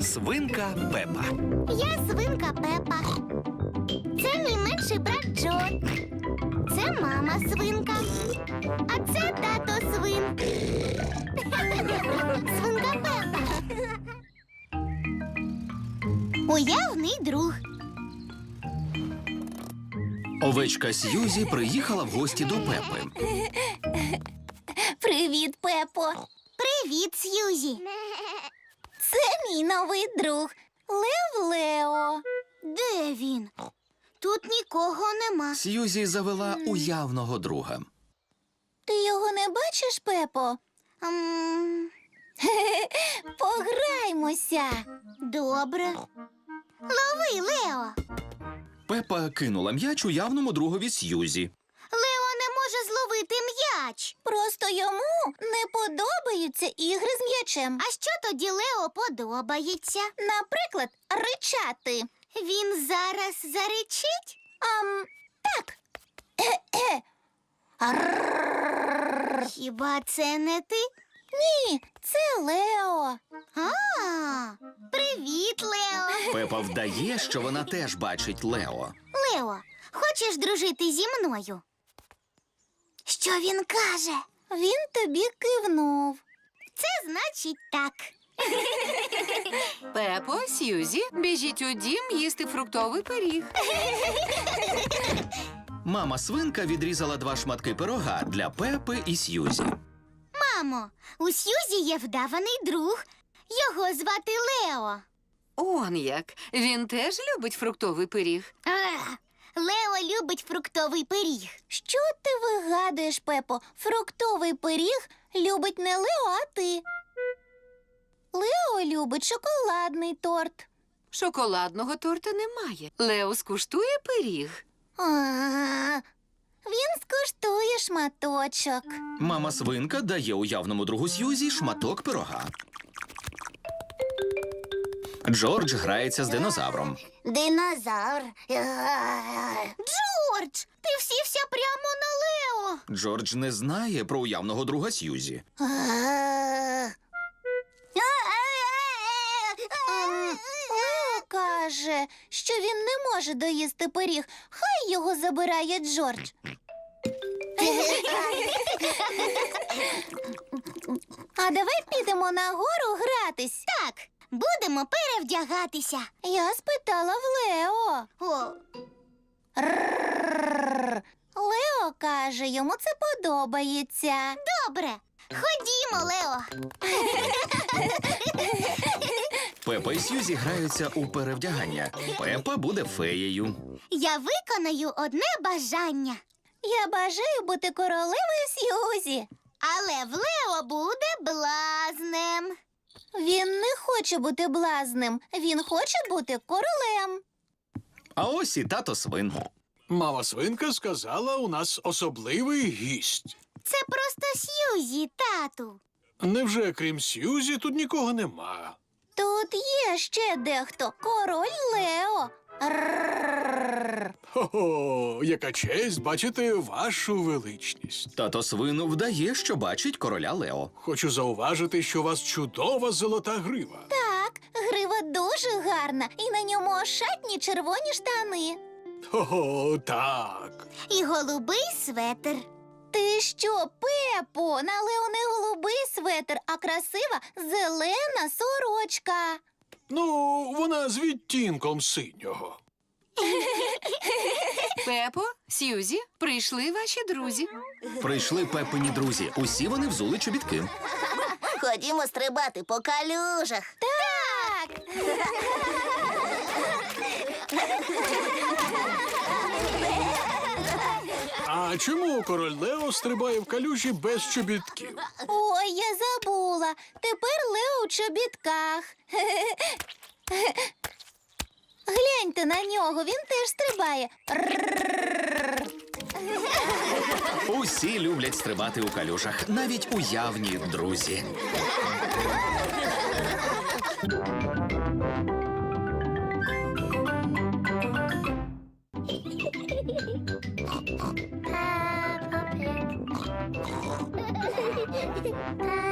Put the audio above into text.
Свинка Пепа. Я свинка Пепа. Це мій менший брат Джо. Це мама свинка. А це тато свин. Свинка Пепа. Уявний друг. Овечка Сьюзі приїхала в гості до Пепи. Привіт, Пепо. Привіт, Сьюзі. Це мій новий друг Лев Лео. Де він? Тут нікого нема. Сьюзі завела уявного друга. Ти його не бачиш, Пепо? Ем... Пограймося. Добре. Лови, Лео. Пепа кинула м'яч уявному другові Сьюзі. Лео не може зловити м'яч. Просто йому не подобаються ігри з м'ячем. А що тоді Лео подобається? Наприклад, ричати. Він зараз заричить? Ам, так. Хіба це не ти? Ні, це Лео. А, привіт, Лео. Пепа вдає, що вона теж бачить Лео. Лео, хочеш дружити зі мною? Що він каже? Він тобі кивнув. Це значить так. Пепо, Сьюзі, біжіть у дім їсти фруктовий пиріг. Мама свинка відрізала два шматки пирога для Пепи і Сьюзі. Мамо, у Сьюзі є вдаваний друг. Його звати Лео. Он як. Він теж любить фруктовий пиріг. Ах, Лео любить фруктовий пиріг. Що ти вигадуєш, Пепо? Фруктовий пиріг любить не Лео, а ти. Лео любить шоколадний торт. Шоколадного торта немає. Лео скуштує пиріг. А, Він скуштує шматочок. Мама свинка дає уявному другу Сьюзі шматок пирога. Джордж грається з динозавром. Динозавр. Джордж, ти всівся прямо на Лео. Джордж не знає про уявного друга Сьюзі. Лео каже, що він не може доїсти пиріг. Хай його забирає Джордж. А давай підемо нагору гратись. Так, будемо перевдягатися. Я спитала в Лео. О. Лео каже, йому це подобається. Добре. Ходімо, Лео. Пепа і Сьюзі граються у перевдягання. Пепа буде феєю. Я виконаю одне бажання. Я бажаю бути королевою Сьюзі. Але в Лео буде. Він не хоче бути блазнем, він хоче бути королем. А ось і тато свин. Мама свинка сказала, у нас особливий гість. Це просто Сьюзі, тату. Невже крім Сьюзі тут нікого нема? Тут є ще дехто. Король Лео. Рррррр. Хо-хо, яка честь бачити вашу величність. Тато свин вдає, що бачить короля Лео. Хочу зауважити, що у вас чудова золота грива. Так, грива дуже гарна, і на ньому ошатні червоні штани. Хо-хо, так. І голубий светр. Ти що, Пепо? На Лео не голубий светр, а красива зелена сорочка. Ну, вона з відтінком синього. Пепо, Сьюзі, прийшли ваші друзі. Прийшли Пепині друзі. Усі вони взули чобітки. Ходімо стрибати по калюжах. Так. А чому король Лео стрибає в калюжі без чобітків? Ой, я забула. Тепер Лео у чобітках. Гляньте на нього, він теж стрибає. Усі люблять стрибати у калюжах, навіть уявні друзі. Peppa Pig.